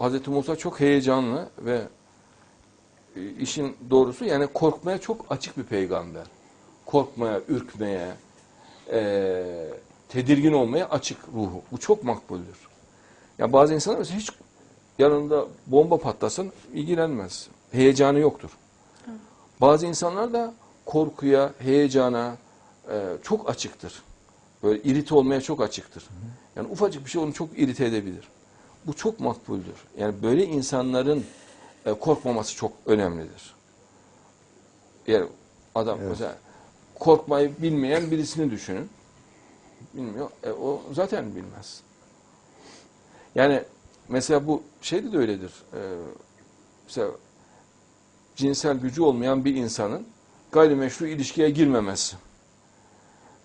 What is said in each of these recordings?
Hz. Musa çok heyecanlı ve e, işin doğrusu yani korkmaya çok açık bir peygamber. Korkmaya, ürkmeye, e, tedirgin olmaya açık ruhu. Bu çok makbuldür. Ya bazı insanlar mesela hiç yanında bomba patlasın ilgilenmez. Heyecanı yoktur. Bazı insanlar da korkuya, heyecana e, çok açıktır. Böyle irite olmaya çok açıktır. Yani ufacık bir şey onu çok irite edebilir. Bu çok makbuldür. Yani böyle insanların e, korkmaması çok önemlidir. Yani adam Evet. mesela korkmayı bilmeyen birisini düşünün. Bilmiyor. E, o zaten bilmez. Yani mesela bu şeyde de öyledir. E, mesela cinsel gücü olmayan bir insanın gayrimeşru ilişkiye girmemesi.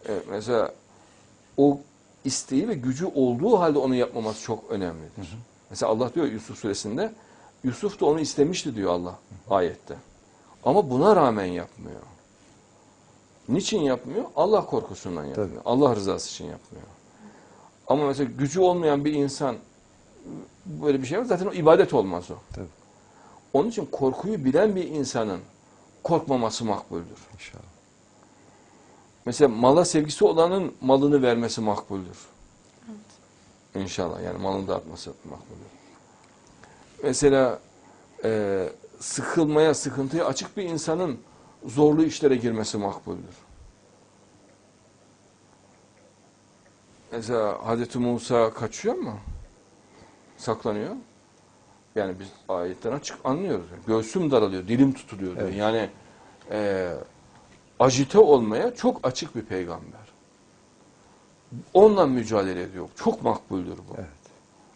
E, mesela o isteği ve gücü olduğu halde onu yapmaması çok önemlidir. Mesela Allah diyor Yusuf suresinde Yusuf da onu istemişti diyor Allah ayette. Ama buna rağmen yapmıyor. Niçin yapmıyor? Allah korkusundan yapmıyor. Tabii. Allah rızası için yapmıyor. Ama mesela gücü olmayan bir insan böyle bir şey var zaten o ibadet olmaz o. Tabii. Onun için korkuyu bilen bir insanın korkmaması makbuldür. İnşallah. Mesela mala sevgisi olanın malını vermesi makbuldür. İnşallah yani malını dağıtması makbuldür. Mesela e, sıkılmaya, sıkıntıya açık bir insanın zorlu işlere girmesi makbuldür. Mesela Hazreti Musa kaçıyor mu? Saklanıyor. Yani biz ayetten açık anlıyoruz. Göğsüm daralıyor, dilim tutuluyor. Evet. Yani e, ajite olmaya çok açık bir peygamber. Onunla mücadele ediyor. Çok makbuldür bu. Evet.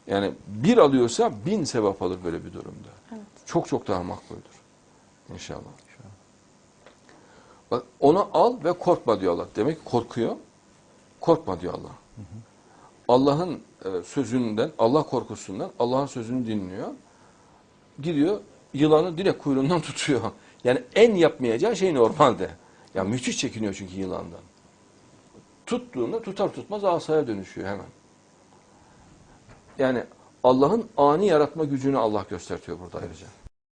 Yani bir alıyorsa bin sevap alır böyle bir durumda. Evet. Çok çok daha makbuldür. İnşallah. Bak onu al ve korkma diyor Allah. Demek ki korkuyor. Korkma diyor Allah. Allah'ın e, sözünden, Allah korkusundan Allah'ın sözünü dinliyor. Gidiyor yılanı direkt kuyruğundan tutuyor. Yani en yapmayacağı şey normalde. Ya müthiş çekiniyor çünkü yılandan. Tuttuğunda tutar tutmaz asaya dönüşüyor hemen. Yani Allah'ın ani yaratma gücünü Allah göstertiyor burada ayrıca.